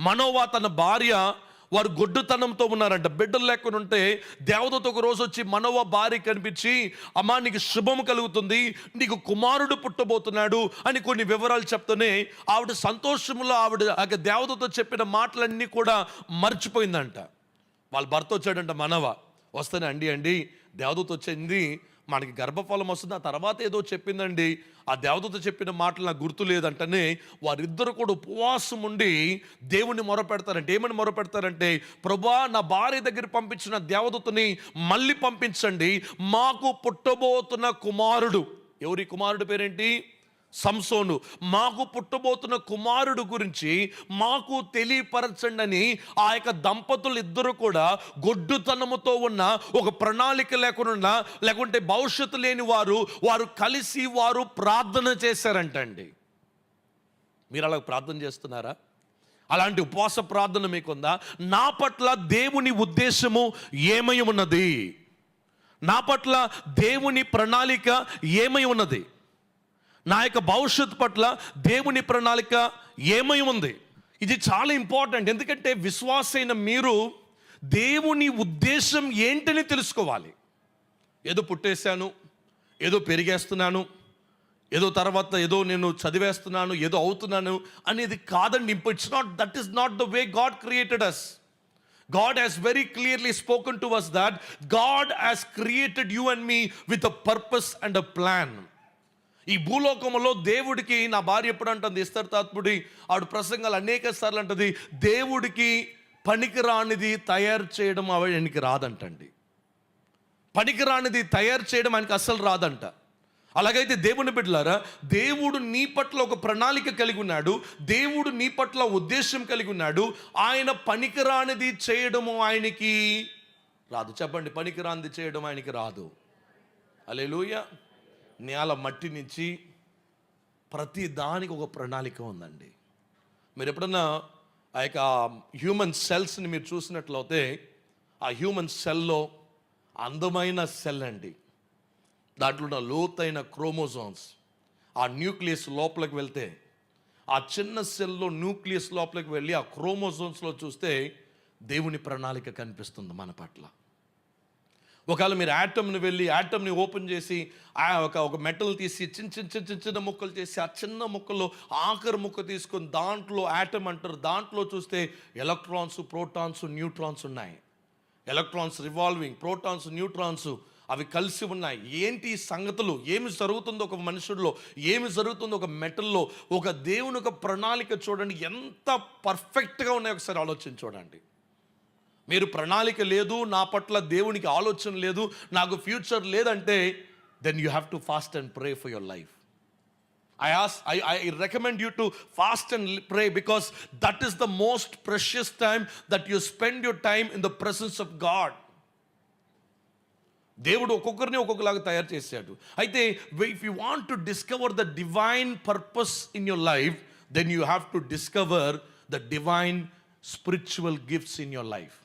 Manoa తన భార్య వారు గొడ్డుతనంతో ఉన్నారంట. బిడ్డలు లేకుండా ఉంటే దేవదతో ఒక రోజు వచ్చి మనవ భార్య కనిపించి అమ్మా నీకు శుభం కలుగుతుంది నీకు కుమారుడు పుట్టబోతున్నాడు అని కొన్ని వివరాలు చెప్తూనే ఆవిడ సంతోషంలో ఆవిడ ఆ దేవదతో చెప్పిన మాటలన్నీ కూడా మర్చిపోయిందంట. వాళ్ళ భర్త వచ్చాడంట మనవ వస్తానే అండి అండి దేవదూత వచ్చింది మనకి గర్భఫలం వస్తుంది. ఆ తర్వాత ఏదో చెప్పిందండి. ఆ దేవతతో చెప్పిన మాటలు నాకు గుర్తు లేదంటనే వారిద్దరు కూడా ఉపవాసం ఉండి దేవుని మొరపెడతారంటే ఏమని మొరపెడతారంటే ప్రభా నా భార్య దగ్గర పంపించిన దేవదూతని మళ్ళీ పంపించండి. మాకు పుట్టబోతున్న కుమారుడు. ఎవరి కుమారుడు పేరేంటి? సంసోను మాకు పుట్టబోతున్న కుమారుడు గురించి మాకు తెలియపరచండి అని ఆ యొక్క దంపతులు ఇద్దరు కూడా గొడ్డుతనముతో ఉన్న ఒక ప్రణాళిక లేకుండా లేకుంటే భవిష్యత్తు లేని వారు వారు కలిసి వారు ప్రార్థన చేశారంటండి. మీరు అలా ప్రార్థన చేస్తున్నారా? అలాంటి ఉపవాస ప్రార్థన మీకుందా? నా పట్ల దేవుని ఉద్దేశము ఏమై ఉన్నది? నా పట్ల దేవుని ప్రణాళిక ఏమై ఉన్నది? నా యొక్క భవిష్యత్తు పట్ల దేవుని ప్రణాళిక ఏమై ఉంది? ఇది చాలా ఇంపార్టెంట్ ఎందుకంటే విశ్వాసైన మీరు దేవుని ఉద్దేశం ఏంటని తెలుసుకోవాలి. ఏదో పుట్టేశాను ఏదో పెరిగేస్తున్నాను ఏదో తర్వాత ఏదో నేను చదివేస్తున్నాను ఏదో అవుతున్నాను అనేది కాదండి. It's not that is not the way God created us God has very clearly spoken to us that God has created you and me with a purpose and a plan ఈ భూలోకంలో దేవుడికి నా భార్య ఎప్పుడు అంటుంది? ఇస్తారు తాత్పుడి ఆవిడ ప్రసంగాలు అనేక సార్లు అంటది. దేవుడికి పనికిరానిది తయారు చేయడం ఆయనకి రాదంటండి. పనికిరానిది తయారు చేయడం ఆయనకి అస్సలు రాదంట. అలాగైతే దేవుని బిడ్డలారా దేవుడు నీ పట్ల ఒక ప్రణాళిక కలిగి ఉన్నాడు. దేవుడు నీ పట్ల ఉద్దేశం కలిగి ఉన్నాడు. ఆయన పనికిరానిది చేయడము ఆయనకి రాదు. చెప్పండి పనికిరానిది చేయడం ఆయనకి రాదు. అలెలుయ నేల మట్టి నుంచి ప్రతి దానికి ఒక ప్రణాళిక ఉందండి. మీరు ఎప్పుడన్నా ఆ యొక్క హ్యూమన్ సెల్స్ని మీరు చూసినట్లయితే ఆ హ్యూమన్ సెల్లో అందమైన సెల్ అండి. దాంట్లో ఉన్న లోతైన క్రోమోజోన్స్ ఆ న్యూక్లియస్ లోపలికి వెళ్తే ఆ చిన్న సెల్లో న్యూక్లియస్ లోపలికి వెళ్ళి ఆ క్రోమోజోన్స్లో చూస్తే దేవుని ప్రణాళిక కనిపిస్తుంది మన పట్ల. ఒకవేళ మీరు యాటమ్ని వెళ్ళి యాటమ్ని ఓపెన్ చేసి ఆ ఒక ఒక మెటల్ తీసి చిన్న చిన్న చిన్న చిన్న చిన్న ముక్కలు చేసి ఆ చిన్న ముక్కల్లో ఆఖరి ముక్క తీసుకొని దాంట్లో యాటమ్ అంటారు. దాంట్లో చూస్తే ఎలక్ట్రాన్స్ ప్రోటాన్స్ న్యూట్రాన్స్ ఉన్నాయి. ఎలక్ట్రాన్స్ రివాల్వింగ్ ప్రోటాన్స్ న్యూట్రాన్స్ అవి కలిసి ఉన్నాయి. ఏంటి ఈ సంగతులు? ఏమి జరుగుతుందో ఒక మనుషుల్లో? ఏమి జరుగుతుందో ఒక మెటల్లో? ఒక దేవుని ఒక ప్రణాళిక చూడండి. ఎంత పర్ఫెక్ట్గా ఉన్నాయో ఒకసారి ఆలోచన చూడండి. మీరు ప్రణాళిక లేదు నా పట్ల దేవునికి ఆలోచన లేదు నాకు ఫ్యూచర్ లేదంటే then you have to fast and pray for your life I as I I recommend you to fast and pray because that is the most precious time that you spend your time in the presence of God దేవుడు ఒక్కొక్కరిని ఒక్కొక్కలాగా తయారు చేశాడు. అయితే if you want to discover the divine purpose in your life then you have to discover the divine spiritual gifts in your life